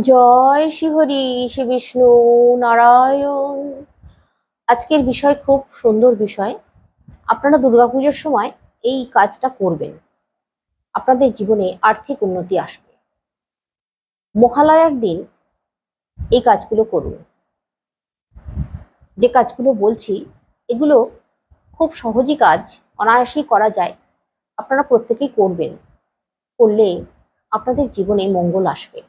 জয় শ্রীহরি শ্রী বিষ্ণু নারায়ণ। আজকের বিষয় খুব সুন্দর বিষয়। আপনারা দুর্গাপুজোর সময় এই কাজটা করবেন। আপনাদের জীবনে আর্থিক উন্নতি আসবে। মহালয়ার দিন এই কাজগুলো করুন। যে কাজগুলো বলছি, এগুলো খুব সহজই কাজ, অনায়াসেই করা যায়। আপনারা প্রত্যেকেই করবেন। করলে আপনাদের জীবনে মঙ্গল আসবে।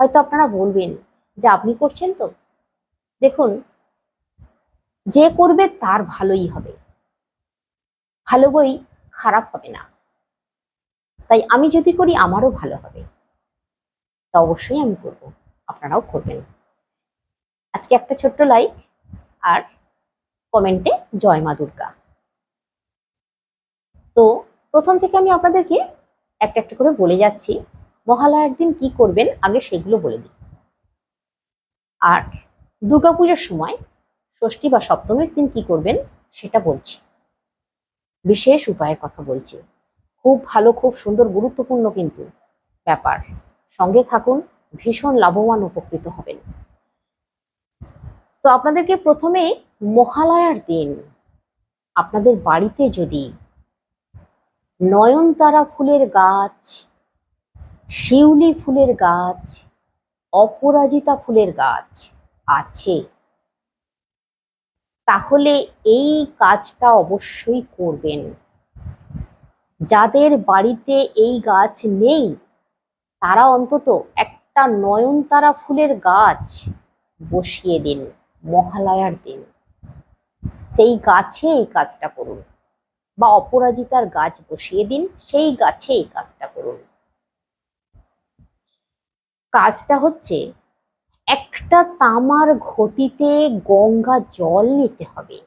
হয়তো আপনারা বলবেন যে আপনি করছেন তো। দেখুন, যে করবে তার ভালোই হবে। ভালো বই খারাপ হবে না। তাই আমি যদি করি, আমারও ভালো হবে। তা অবশ্যই আমি করব, আপনারাও করবেন। আজকে একটা ছোট্ট লাইক আর কমেন্টে জয় মা দুর্গা। তো প্রথম থেকে আমি আপনাদেরকে একটা একটা করে বলে যাচ্ছি। মহালয়ার দিন কি করবেন, আগে সেগুলো বলে দিই। আর দুর্গাপূজার সময় ষষ্ঠী বা সপ্তমীর দিন কি করবেন, সেটা বলছি। বিশেষ উপায়ের কথা বলছি। খুব ভালো, খুব সুন্দর, গুরুত্বপূর্ণ কিন্তু ব্যাপার। সঙ্গে থাকুন, ভীষণ লাভবান উপকৃত হবেন। তো আপনাদেরকে প্রথমে মহালয়ার দিন, আপনাদের বাড়িতে যদি নয়নতারা ফুলের গাছ শিউলি ফুলের গাছ, অপরাজিতা ফুলের গাছ আছে। তাহলে এই কাজটা অবশ্যই করবেন। যাদের বাড়িতে এই গাছ নেই, তারা অন্তত একটা নয়নতারা ফুলের গাছ বসিয়ে দিন, মহালয়ার দিন। সেই গাছে এই কাজটা করুন বা অপরাজিতার গাছ বসিয়ে দিন, সেই গাছে এই কাজটা করুন। কাজটা হচ্ছে একটা তামার ঘটিতে গঙ্গা জল নিতে হবে।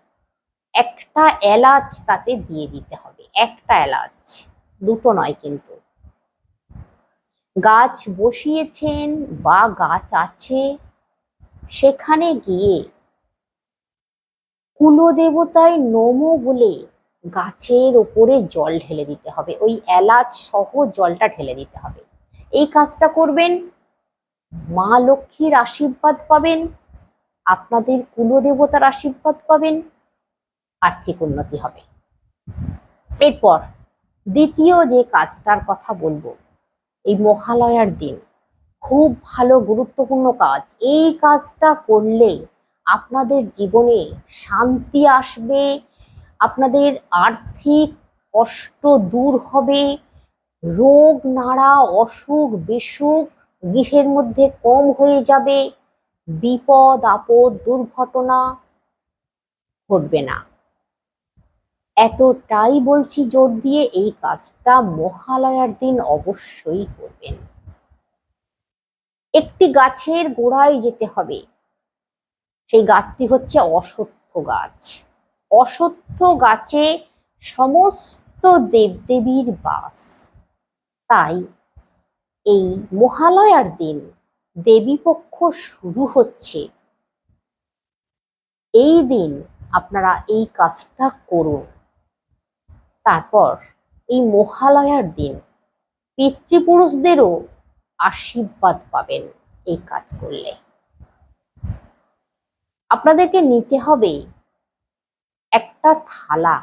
একটা এলাচ তাতে দিয়ে দিতে হবে। একটা এলাচ, দুটো নয় কিন্তু। গাছ বসিয়েছেন বা গাছ আছে, সেখানে গিয়ে কুলদেবতায় নমো বলে গাছের ওপরে জল ঢেলে দিতে হবে। ওই এলাচ সহ জলটা ঢেলে দিতে হবে। এই কাজটা করবেন মা লক্ষ্মীর আশীর্বাদ পাবেন, আপনাদের কুলদেবতার আশীর্বাদ পাবেন, আর্থিক উন্নতি হবে। এরপর দ্বিতীয় যে কাজটার কথা বলব, এই মহালয়ার দিন, খুব ভালো গুরুত্বপূর্ণ কাজ। এই কাজটা করলে আপনাদের জীবনে শান্তি আসবে, আপনাদের আর্থিক কষ্ট দূর হবে, রোগ, নাড়া, অসুখ, বিসুখ গৃহের মধ্যে কম হয়ে যাবে, বিপদ, আপদ, দুর্ঘটনা ঘটবে না। এতটাই বলছি জোর দিয়ে এই কাজটা মহালয়ার দিন অবশ্যই করবেন। একটি গাছের গোড়ায় যেতে হবে। সেই গাছটি হচ্ছে অসত্য গাছ। অসত্য গাছে সমস্ত দেবদেবীর বাস। তাই এই মহালয়ার দিন দেবীপক্ষ শুরু হচ্ছে। এই দিন আপনারা এই কাজটা করুন। তারপর এই মহালয়ার দিন পিতৃপুরুষদেরও আশীর্বাদ পাবেন এই কাজ করলে। আপনাদেরকে নিতে হবে একটা থালা।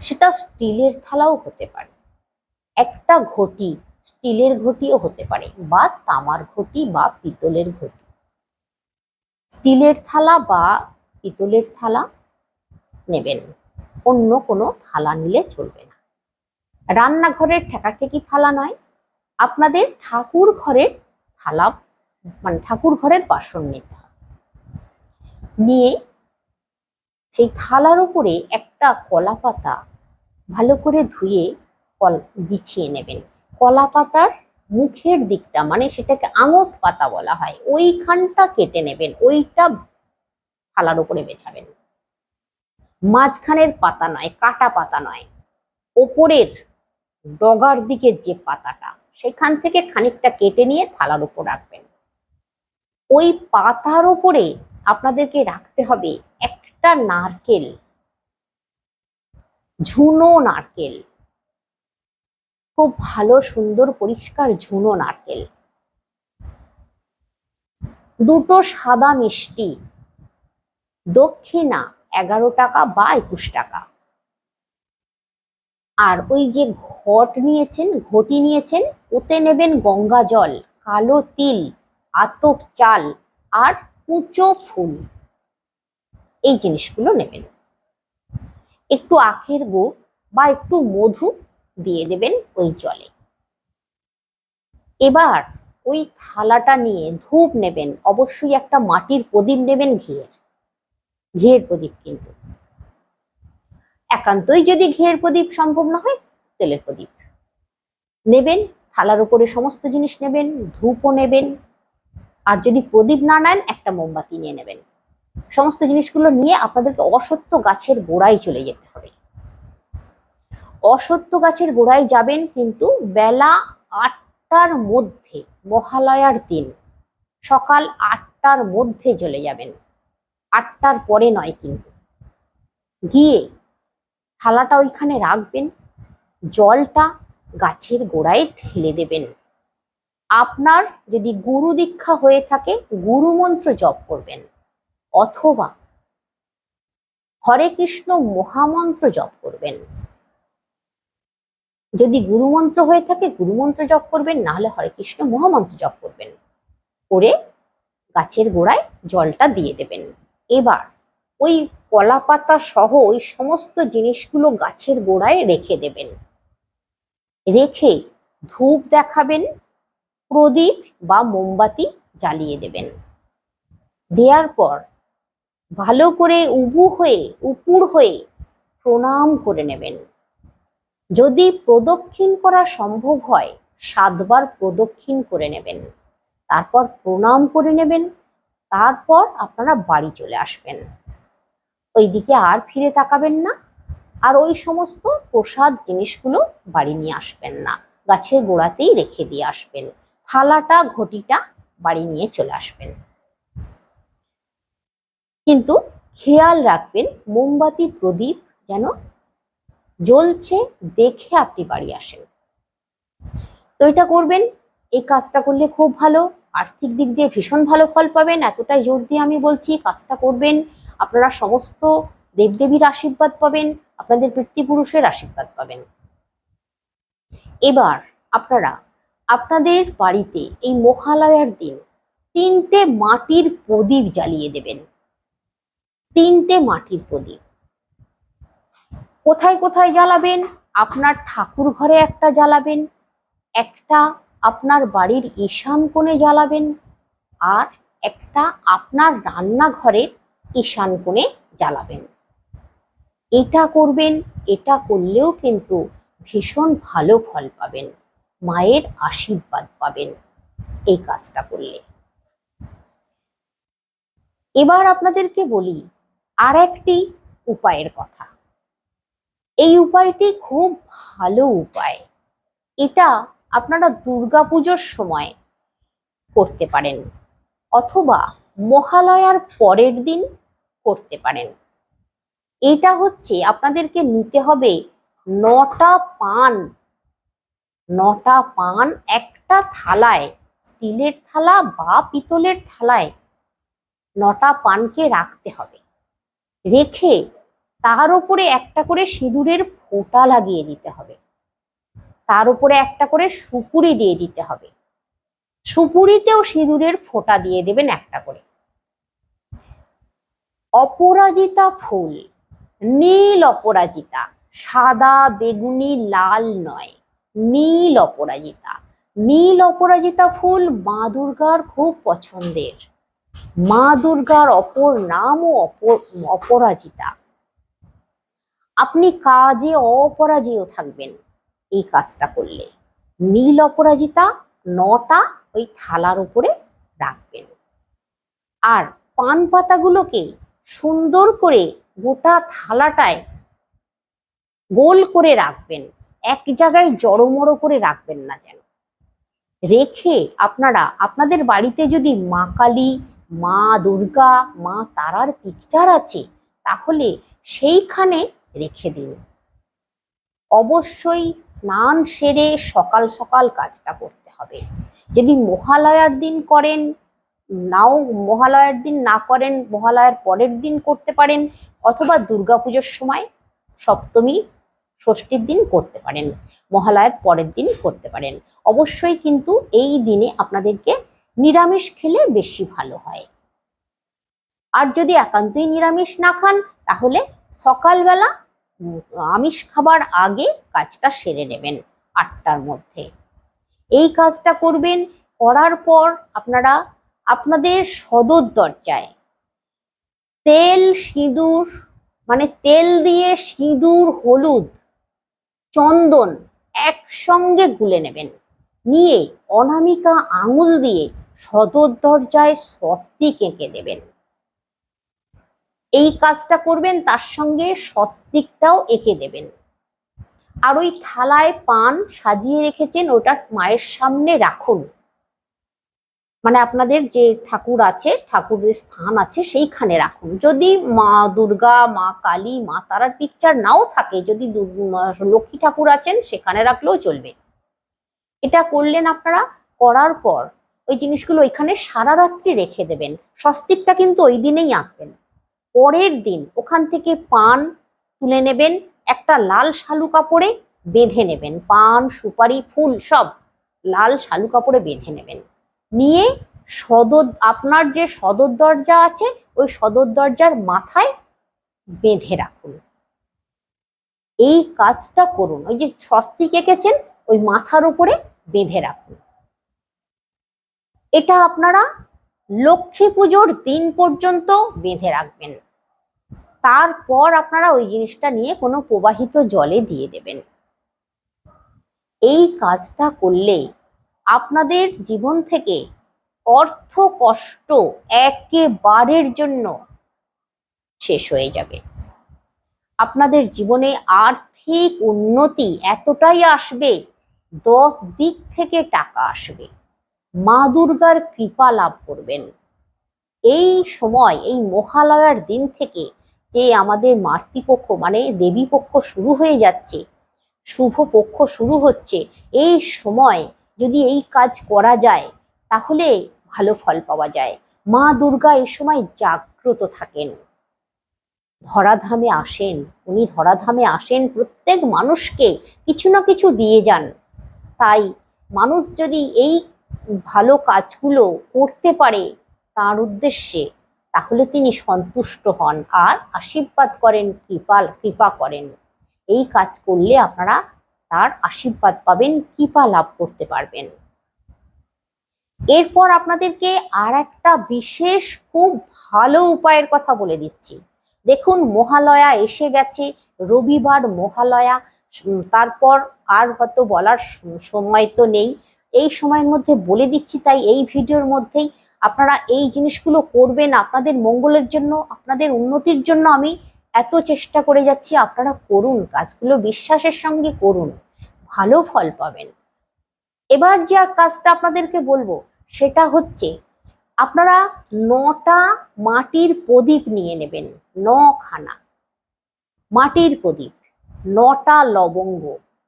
সেটা স্টিলের থালাও হতে পারে। একটা ঘটি স্টিলের ঘটিও হতে পারে, বা তামার ঘটি, বা পিতলের ঘটি। স্টিলের থালা বা পিতলের থালা নেবেন, অন্য কোনো থালা নিলে চলবে না। রান্নাঘরের ঠেকাঠেকি থালা নয়, আপনাদের ঠাকুর ঘরের থালা মানে ঠাকুর ঘরের বাসন নিতে হবে। নিয়ে সেই থালার উপরে একটা কলা পাতা ভালো করে ধুয়ে কল, বিছিয়ে নেবেন। কলা পাতার মুখের দিকটা মানে সেটাকে আঙট পাতা বলা হয়, ওইখানটা কেটে নেবেন, ওইটা থালার উপরে বেছাবেন। মাঝখানের পাতা নয়, কাটা পাতা নয়, ওপরের ডগার দিকের যে পাতাটা, সেখান থেকে খানিকটা কেটে নিয়ে থালার উপর রাখবেন। ওই পাতার উপরে আপনাদেরকে রাখতে হবে একটা নারকেল, ঝুনো নারকেল। খুব ভালো, সুন্দর, পরিষ্কার ঝুনো নারকেল। দুটো সাদা মিষ্টি। দক্ষিণা এগারো টাকা বা একুশ টাকা। আর ওই যে ঘট নিয়েছেন, ঘটি নিয়েছেন, ওতে নেবেন গঙ্গা জল, কালো তিল, আতপ চাল আর কুচো ফুল। এই জিনিসগুলো নেবেন। একটু আখের গুড় বা একটু মধু দিয়ে দেবেন ওই জলে। এবার ওই থালাটা নিয়ে ধূপ নেবেন, অবশ্যই একটা মাটির প্রদীপ নেবেন ঘিয়ের। ঘিয়ের প্রদীপ কিন্তু। একান্তই যদি ঘিয়ের প্রদীপ সম্ভব না হয়, তেলের প্রদীপ। নেবেন, থালার উপরে সমস্ত জিনিস নেবেন, ধূপও নেবেন। আর যদি প্রদীপ না নেন, একটা মোমবাতি নিয়ে নেবেন। সমস্ত জিনিসগুলো নিয়ে আপনাদেরকে অসত্য গাছের গোড়ায় চলে যেতে হবে। অসত্য গাছের গোড়ায় যাবেন কিন্তু বেলা আটটার মধ্যে, মহালয়ার দিন। সকাল আটটার মধ্যে চলে যাবেন। আটটার পরে নয় কিন্তু। গিয়ে থালাটা ওইখানে রাখবেন, জলটা গাছের গোড়ায় ঢেলে দেবেন। আপনার যদি গুরু দীক্ষা হয়ে থাকে, গুরু মন্ত্র জপ করবেন। অথবা হরে কৃষ্ণ মহামন্ত্র জপ করবেন। যদি গুরুমন্ত্র হয়ে থাকে, গুরুমন্ত্র জপ করবেন না হলে হরে কৃষ্ণ মহামন্ত্র জপ করবেন। করে গাছের গোড়ায় জলটা দিয়ে দেবেন। এবার ওই কলা পাতা সহ ওই সমস্ত জিনিসগুলো গাছের গোড়ায় রেখে দেবেন। রেখে ধূপ দেখাবেন, প্রদীপ বা মোমবাতি জ্বালিয়ে দেবেন। দেওয়ার পর ভালো করে উবু হয়ে উপুর হয়ে প্রণাম করে নেবেন। যদি প্রদক্ষিণ করা সম্ভব হয়, সাতবার প্রদক্ষিণ করে নেবেন। তারপর প্রণাম করে নেবেন। তারপর আপনারা বাড়ি চলে আসবেন। ওইদিকে আর ফিরে তাকাবেন না। আর ওই সমস্ত প্রসাদ জিনিসগুলো বাড়ি নিয়ে আসবেন না। গাছের গোড়াতেই রেখে দিয়ে আসবেন। থালাটা, ঘটিটা বাড়ি নিয়ে চলে আসবেন। কিন্তু খেয়াল রাখবেন, মোমবাতি প্রদীপ যেন জ্বলছে, দেখে আপনি বাড়ি আসেন। তো এটা করবেন, এই কাজটা করলে খুব ভালো, আর্থিক দিক দিয়ে ভীষণ ভালো ফল পাবেন, এতটাই জোর দিয়ে আমি বলছি কাজটা করবেন, আপনারা সমস্ত দেবদেবীর আশীর্বাদ পাবেন, আপনাদের পিতৃপুরুষের আশীর্বাদ পাবেন। এবার আপনারা, আপনাদের বাড়িতে এই মহালয়ার দিন তিনটে মাটির প্রদীপ জ্বালিয়ে দেবেন। তিনটে মাটির প্রদীপ। কোথায় কোথায় জ্বালাবেন? আপনার ঠাকুর ঘরে একটা জ্বালাবেন। একটা আপনার বাড়ির ঈশান কোণে জ্বালাবেন। আর একটা আপনার রান্নাঘরের ঈশান কোণে জ্বালাবেন। এটা করবেন, এটা করলেও কিন্তু ভীষণ ভালো ফল পাবেন। মায়ের আশীর্বাদ পাবেন এই কাজটা করলে। এবার আপনাদেরকে বলি আর একটি উপায়ের কথা। এই উপায়টি খুব ভালো উপায়। এটা আপনারা দুর্গাপুজোর সময় করতে পারেন অথবা মহালয়ার পরের দিন করতে পারেন। এটা হচ্ছে আপনাদেরকে নিতে হবে নটা পান। নটা পান একটা থালায়, স্টিলের থালা বা পিতলের থালায় নটা পানকে রাখতে হবে। রেখে তার উপরে একটা করে সিঁদুরের ফোঁটা লাগিয়ে দিতে হবে। তার উপরে একটা করে সুপুরি দিয়ে দিতে হবে। সুপুরিতেও সিঁদুরের ফোঁটা দিয়ে দেবেন একটা করে। অপরাজিতা ফুল, নীল অপরাজিতা, সাদা, বেগুনি, লাল নয়, নীল অপরাজিতা। নীল অপরাজিতা ফুল মা দুর্গার খুব পছন্দের। মা দুর্গার অপর নামও অপর, অপরাজিতা। আপনি কাজে অপরাজেয় থাকবেন। এই কাজটা করলে নীল অপরাজিতা নটা ওই থালার উপরে রাখবেন। আর পান পাতাগুলোকে সুন্দর করে গোটা থালাটায় গোল করে রাখবেন। এক জায়গায় জড়মড়ো করে রাখবেন না যেন। রেখে আপনারা, আপনাদের বাড়িতে যদি মা কালী, মা দুর্গা, মা তারার পিকচার আছে, তাহলে সেইখানে রেখে দিন। অবশ্যই স্নান সেরে সকাল সকাল কাজটা করতে হবে। যদি মহালয়ার দিন করেন, নাও মহালয়ার দিন না করেন, মহালয়ার পরের দিন করতে পারেন, অথবা দুর্গাপুজোর সময় সপ্তমী, ষষ্ঠীর দিন করতে পারেন, মহালয়ার পরের দিন করতে পারেন। অবশ্যই কিন্তু এই দিনে আপনাদেরকে নিরামিষ খেলে বেশি ভালো হয়। আর যদি একান্তই নিরামিষ না খান, তাহলে সকালবেলা আমিষ খাবার আগে কাজটা সেরে নেবেন আটটার মধ্যে। এই কাজটা করবেন, করার পর আপনারা, আপনাদের সদর দরজায় তেল, সিঁদুর মানে তেল দিয়ে সিঁদুর, হলুদ, চন্দন একসঙ্গে গুলে নেবেন। নিয়ে অনামিকা আঙুল দিয়ে সদর দরজায় স্বস্তিক এঁকে দেবেন। এই কাজটা করবেন, তার সঙ্গে স্বস্তিকটাও এঁকে দেবেন। আর ওই থালায় পান সাজিয়ে রেখেছেন, ওটা মায়ের সামনে রাখুন। মানে আপনাদের যে ঠাকুর আছে, ঠাকুরের স্থান আছে, সেইখানে রাখুন। যদি মা দুর্গা, মা কালী, মা তারার পিকচার নাও থাকে, যদি লক্ষ্মী ঠাকুর আছেন, সেখানে রাখলেও চলবে। এটা করলেন আপনারা, করার পর ওই জিনিসগুলো ওইখানে সারা রাত্রি রেখে দেবেন। স্বস্তিকটা কিন্তু ওই দিনেই আঁকবেন। পরের দিন ওখান থেকে পান তুলে নেবেন, একটা লাল শালু কাপড়ে বেঁধে নেবেন, পান, সুপারি, ফুল সব লাল শালু কাপড়ে বেঁধে নেবেন। নিয়ে সদর, আপনার যে সদর দরজা আছে, ওই সদর দরজার মাথায় বেঁধে রাখুন। এই কাজটা করুন, ওই যে স্বস্তিক এঁকেছেন, ওই মাথার উপরে বেঁধে রাখুন। এটা আপনারা লক্ষ্মী পুজোর দিন পর্যন্ত বেঁধে রাখবেন। তারপর আপনারা ওই জিনিসটা নিয়ে কোনো প্রবাহিত জলে দিয়ে দেবেন। এই কাজটা করলে আপনাদের জীবন থেকে অর্থ কষ্ট একেবারের জন্য শেষ হয়ে যাবে। আপনাদের জীবনে আর্থিক উন্নতি এতটাই আসবে, দশ দিক থেকে টাকা আসবে। মা দুর্গার কৃপা লাভ করবেন। এই সময়, এই মহালয়ার দিন থেকে যে আমাদের মাতৃপক্ষ মানে দেবী পক্ষ শুরু হয়ে যাচ্ছে, শুভ পক্ষ শুরু হচ্ছে, এই সময় যদি এই কাজ করা যায়, তাহলে ভালো ফল পাওয়া যায়। মা দুর্গা এই সময় জাগ্রত থাকেন। ধরাধামে আসেন, উনি ধরাধামে আসেন, প্রত্যেক মানুষকে কিছু না কিছু দিয়ে যান। তাই মানুষ যদি এই ভালো কাজগুলো করতে পারে তার উদ্দেশ্যে, তাহলে তিনি সন্তুষ্ট হন আর আশীর্বাদ করেন, কৃপা কৃপা করেন। এই কাজ করলে আপনারা তার আশীর্বাদ পাবেন, কৃপা লাভ করতে পারবেন। এরপর আপনাদেরকে আর একটা বিশেষ, খুব ভালো উপায়ের কথা বলে দিচ্ছি। দেখুন, মহালয়া এসে গেছে, রবিবার মহালয়া তারপর আর হয়তো বলার সময় তো নেই। এই সময়ের মধ্যে বলে দিচ্ছি, তাই এই ভিডিওর মধ্যেই আপনারা এই জিনিসগুলো করবেন। আপনাদের মঙ্গলের জন্য, আপনাদের উন্নতির জন্য আমি এত চেষ্টা করে যাচ্ছি, আপনারা করুন, কাজগুলো বিশ্বাসের সঙ্গে করুন, ভালো ফল পাবেন। এবার যে কাজটা আপনাদেরকে বলব, সেটা হচ্ছে আপনারা নটা মাটির প্রদীপ নিয়ে নেবেন, নখানা মাটির প্রদীপ, নটা লবঙ্গ।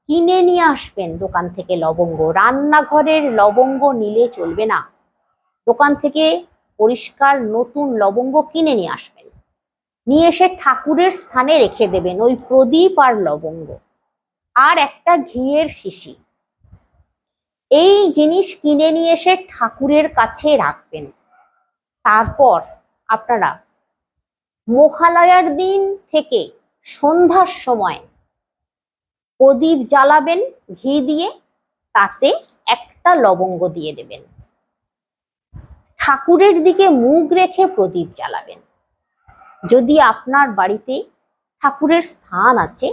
কিনে নিয়ে আসবেন দোকান থেকে লবঙ্গ। রান্নাঘরের লবঙ্গ নিলে চলবে না। দোকান থেকে পরিষ্কার নতুন লবঙ্গ কিনে নিয়ে আসবেন। নিয়ে এসে ঠাকুরের স্থানে রেখে দেবেন ওই প্রদীপ আর লবঙ্গ। আর একটা ঘিয়ের শিশি। এই জিনিস কিনে নিয়ে এসে ঠাকুরের কাছে রাখবেন। তারপর আপনারা মহালয়ার দিন থেকে সন্ধ্যার সময় প্রদীপ জ্বালাবেন, ঘি দিয়ে, তাতে একটা লবঙ্গ দিয়ে দেবেন। ঠাকুরের দিকে মুখ রেখে প্রদীপ জ্বালাবেন। যদি আপনার বাড়িতে ঠাকুরের স্থান আছে,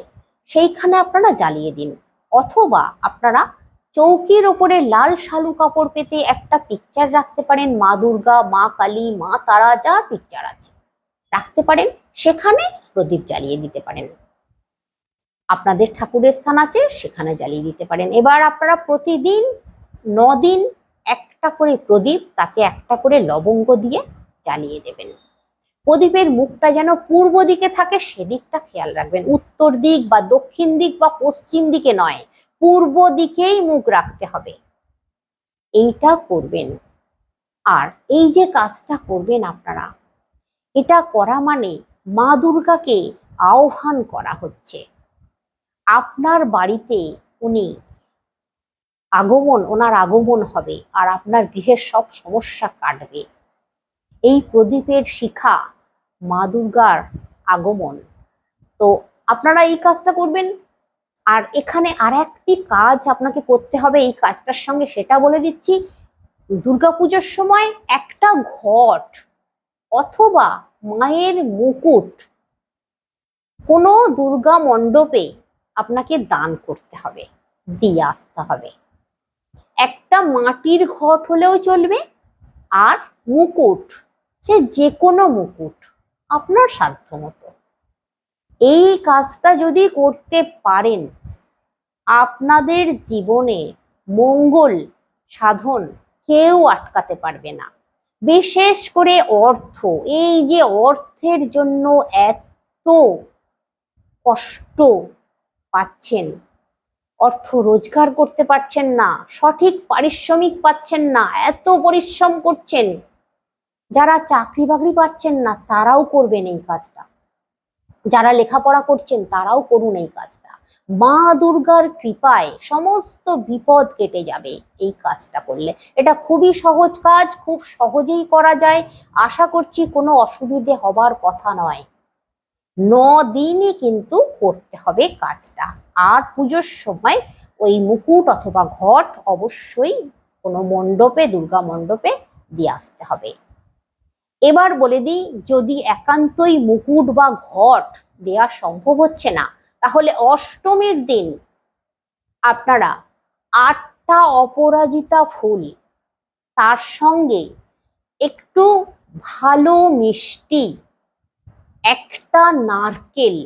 সেইখানে আপনারা জ্বালিয়ে দিন। অথবা আপনারা চৌকির ওপরে লাল শালু কাপড় পেতে একটা পিকচার রাখতে পারেন, মা দুর্গা, মা কালী, মা তারা, যা পিকচার আছে। রাখতে পারেন, সেখানে প্রদীপ জ্বালিয়ে দিতে পারেন। আপনাদের ঠাকুরের স্থান আছে, সেখানে জ্বালিয়ে দিতে পারেন। এবার আপনারা প্রতিদিন নদিন একটা করে প্রদীপ তাতে একটা করে লবঙ্গ দিয়ে জ্বালিয়ে দেবেন। প্রদীপের মুখটা যেন পূর্ব দিকে থাকে, সেদিকটা খেয়াল রাখবেন। উত্তর দিক বা দক্ষিণ দিক বা পশ্চিম দিকে নয়, পূর্ব দিকেই মুখ রাখতে হবে। এইটা করবেন। আর এই যে কাজটা করবেন আপনারা, এটা করা মানে মা দুর্গাকে আহ্বান করা হচ্ছে। আপনার বাড়িতে উনি আগমন, ওনার আগমন হবে আর আপনার গৃহের সব সমস্যা কাটবে। এই প্রদীপের শিখা মা দুর্গার আগমন। তো আপনারা এই কাজটা করবেন। আর এখানে আর একটি কাজ আপনাকে করতে হবে, এই কাজটার সঙ্গে সেটা বলে দিচ্ছি। দুর্গাপুজোর সময় একটা ঘট অথবা মায়ের মুকুট কোনো দুর্গা মণ্ডপে আপনাকে দান করতে হবে, দিয়ে আসতে হবে। একটা মাটির ঘট হলেও চলবে আর মুকুট, সে যে কোনো মুকুট আপনার সাধ্য মতো। এই কাজটা যদি করতে পারেন, আপনাদের জীবনে মঙ্গল সাধন কেউ আটকাতে পারবে না। বিশেষ করে অর্থ, এই যে অর্থের জন্য এত কষ্ট পাচ্ছেন। অর্থ রোজগার করতে পারছেন না, সঠিক পারিশ্রমিক পাচ্ছেন না, এত পরিশ্রম করছেন। যারা চাকরি বাকরি পাচ্ছেন না, তারাও করবেন এই কাজটা। যারা লেখাপড়া করছেন, তারাও করুন এই কাজটা। মা দুর্গার কৃপায় সমস্ত বিপদ কেটে যাবে এই কাজটা করলে। এটা খুবই সহজ কাজ, খুব সহজেই করা যায়। আশা করছি কোনো অসুবিধে হবার কথা নয়। ন দিনই কিন্তু করতে হবে কাজটা। আর পুজোর সময় ওই মুকুট অথবা ঘট অবশ্যই কোনো মণ্ডপে, দুর্গা মণ্ডপে দিয়ে আসতে হবে। এবার বলে দিই, যদি একান্তই মুকুট বা ঘট দেয়া সম্ভব হচ্ছে না, তাহলে অষ্টমীর দিন আপনারা আটটা অপরাজিতা ফুল, তার সঙ্গে একটু ভালো মিষ্টি একটা নারকেল,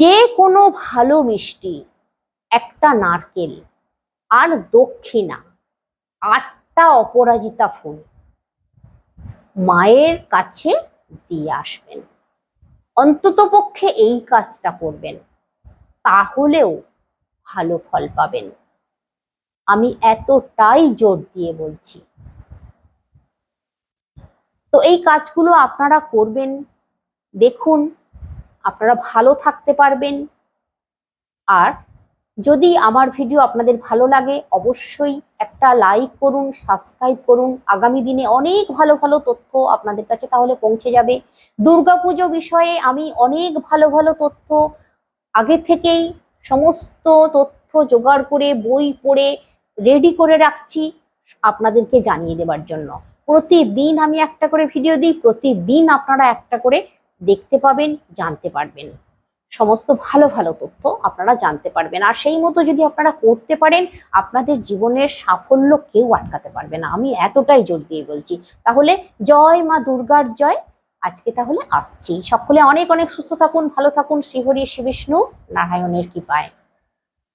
যে কোনো ভালো মিষ্টি, একটা নারকেল, আর দক্ষিণা, আটটা অপরাজিতা ফুল মায়ের কাছে দিয়ে আসবেন। অন্তত পক্ষে এই কাজটা করবেন, তাহলেও ভালো ফল পাবেন। আমি এতটাই জোর দিয়ে বলছি। তো এই কাজগুলো আপনারা করবেন, দেখুন, আপনারা ভালো থাকতে পারবেন। আর যদি আমার ভিডিও আপনাদের ভালো লাগে, অবশ্যই একটা লাইক করুন, সাবস্ক্রাইব করুন। আগামী দিনে অনেক ভালো ভালো তথ্য আপনাদের কাছে তাহলে পৌঁছে যাবে। দুর্গাপুজো বিষয়ে আমি অনেক ভালো ভালো তথ্য, আগে থেকেই সমস্ত তথ্য জোগাড় করে, বই পড়ে রেডি করে রাখছি, আপনাদেরকে জানিয়ে দেবার জন্য। প্রতিদিন আমি একটা করে ভিডিও দিই, প্রতিদিন আপনারা একটা করে দেখতে পাবেন, জানতে পারবেন। সমস্ত ভালো ভালো তথ্য আপনারা জানতে পারবেন। আর সেই মতো যদি আপনারা করতে পারেন, আপনাদের জীবনের সাফল্য কেউ আটকাতে পারবে না। আমি এতটাই জোর দিয়ে বলছি। তাহলে জয় মা দুর্গার জয়। আজকে তাহলে আসছি। সকলে অনেক অনেক সুস্থ থাকুন, ভালো থাকুন। শ্রীহরি, শ্রী বিষ্ণু, নারায়ণের কৃপায়।